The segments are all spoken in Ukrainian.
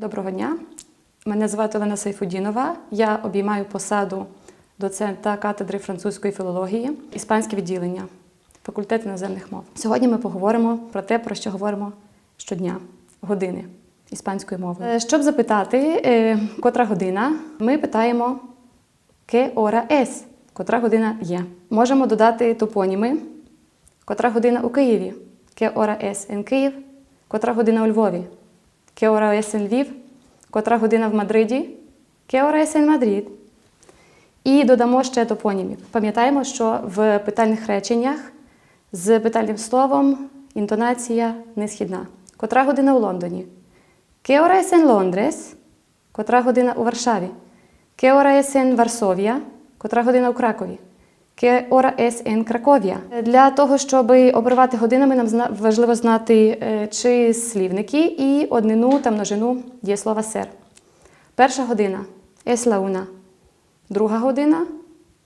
Доброго дня. Мене звати Олена Сайфудінова. Я обіймаю посаду доцента катедри французької філології, іспанське відділення, факультет іноземних мов. Сьогодні ми поговоримо про те, про що говоримо щодня, години іспанської мови. Е, Щоб запитати, е, котра година, ми питаємо «Qué hora es?» котра година є. Можемо додати топоніми, котра година у Києві, «Qué hora es en Київ? Котра година у Львові, «Qué hora es en Львів? Котра година в Мадриді, «Qué hora es en Madrid? І додамо ще топонімів. Пам'ятаємо, що в питальних реченнях з питальним словом інтонація не східна. Котра година у Лондоні? «Qué hora es en Londres? Котра година у Варшаві? «Qué hora es en Варсовія? Котра година у Кракові? «Qué hora es en Краковія? Для того, щоб обривати годинами, нам важливо знати е, числівники і однину та множину дієслова сер. Перша година es la. Друга година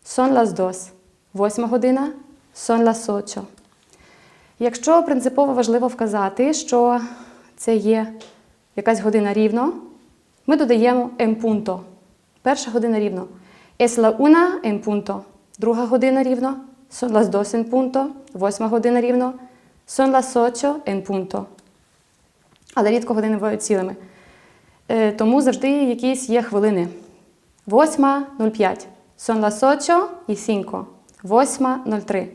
son las dos. Восьма година son las ocho. Якщо принципово важливо вказати, що це є якась година рівно, ми додаємо en punto. Перша година рівно. Es la una en. Друга година рівно. Son las dos en punto. Восьма година рівно. Son las ocho en punto. Але рідко години бувають цілими. Е, Тому завжди якісь є хвилини. Восьма 05. Son las ocho y cinco. Восьма 03.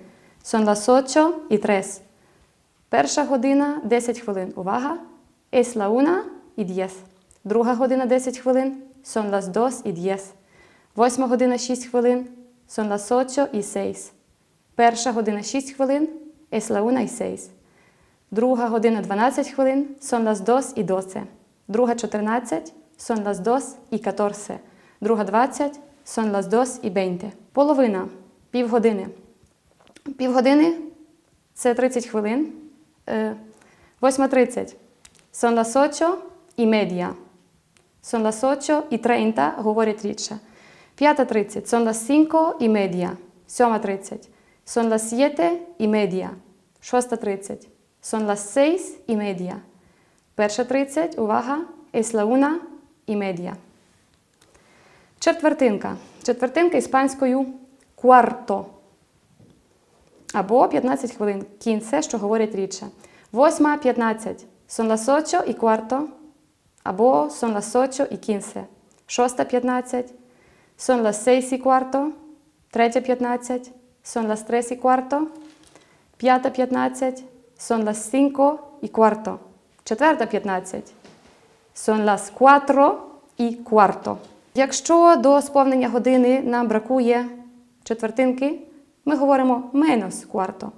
Son las ocho y tres. Перша година 10 хвилин. Увага! Es la una y diez. Друга година 10 хвилин. Son las dos y diez. Восьма година 6 хвилин. Son las ocho y seis. Перша година 6 хвилин. Es la una y seis. Друга година 12 хвилин. Son las dos y doce. Друга 14. Son las dos y catorce. Друга 20. Son las dos y veinte. Половина. Півгодини. Півгодини це 30 хвилин. Е, 8.30. Son las ocho y media. Son las ocho y treinta, говорять рідше. 5.30. Son las cinco y media. 7.30. Son las siete y media. 6.30. Son las seis y media. Перша 30. Увага. Es la una y media. Четвертинка. Четвертинка іспанською cuarto або 15 хвилин. Кінце, що говорять рідше. Восьма 15. Son las ocho y cuarto. Або son las ocho y quince. Шоста 15. Seis y cuarto. Третя 15. Son las tres y cuarto. П'ята 15. Son las cinco y cuarto. Четверта 15. Son las cuatro y cuarto. Якщо до сповнення години нам бракує четвертинки, ми говоримо menos cuarto.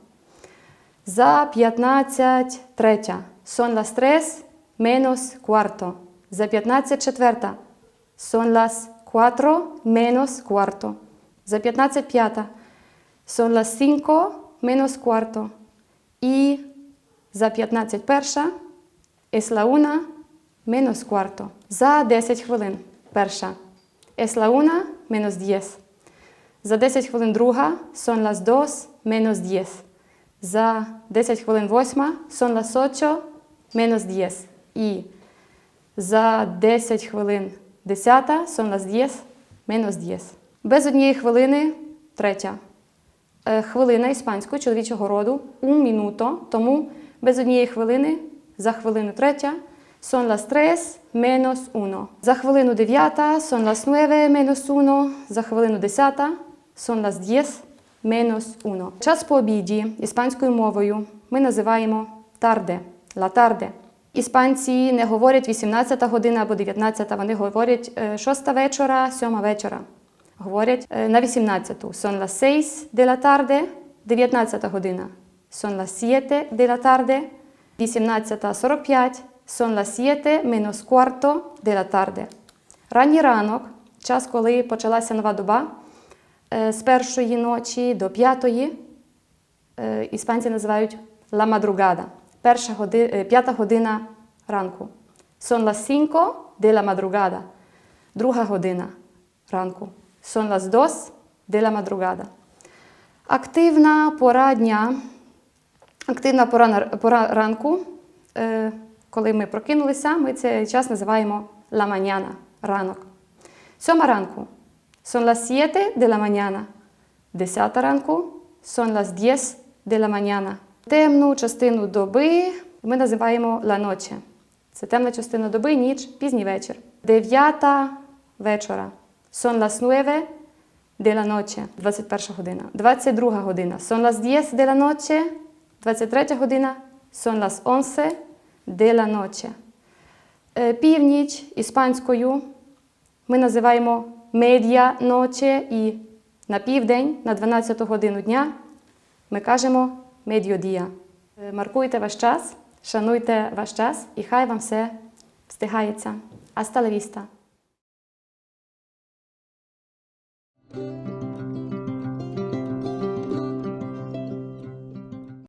За 15 третя. Las tres menos cuarto. За 15 четверта. Las cuatro menos cuarto. За 15 п'ята. Son las cinco menos cuarto. І за 15 перша. Es la una menos cuarto. За 10 хвилин. Перша. Es la una menos diez. За 10 хвилин друга. Son las dos menos diez. За 10 хвилин восьма. Son las ocho menos diez. І за 10 хвилин десята. Son las diez menos diez. Без однієї хвилини третя. Е, Хвилина іспанською чоловічого роду un minuto, тому без однієї хвилини за хвилину третя son las tres menos uno. За хвилину дев'ята son las nueve menos uno. За хвилину десята son las diez menos uno. Час по обіді іспанською мовою ми називаємо tarde, la tarde. Іспанці не говорять 18 година або 19, вони говорять 6 вечора, 7 вечора. Говорять е, на 18-ту. Son las 6 de la tarde, 19 година. Son las 7 de la tarde, 18.45. Son las 7 menos cuarto de la tarde. Ранній ранок, час, коли почалася нова доба, е, з першої ночі до п'ятої, е, іспанці називають la madrugada. Перша годи, е, п'ята година ранку. Son las 5 de la madrugada. Друга година ранку. Son las 2 de la madrugada. Активна пора дня, активна пора, пора ранку е, коли ми прокинулися, ми цей час називаємо la mañana – ранок. Сьома ранку son las 7 de la mañana. Десята ранку son las 10 de la. Темну частину доби ми називаємо noche. Це темна частина доби, ніч, пізній вечір. Дев'ята вечора. Son las 9 de la noche. 21 година. 22 година. Son las 10 de la noche. 23 година. Son las 11 de la noche. Е, Північ іспанською ми називаємо медіа ноче і на південь, на 12 годину дня ми кажемо медіодія. Маркуйте ваш час, шануйте ваш час і хай вам все встигається. Аста ла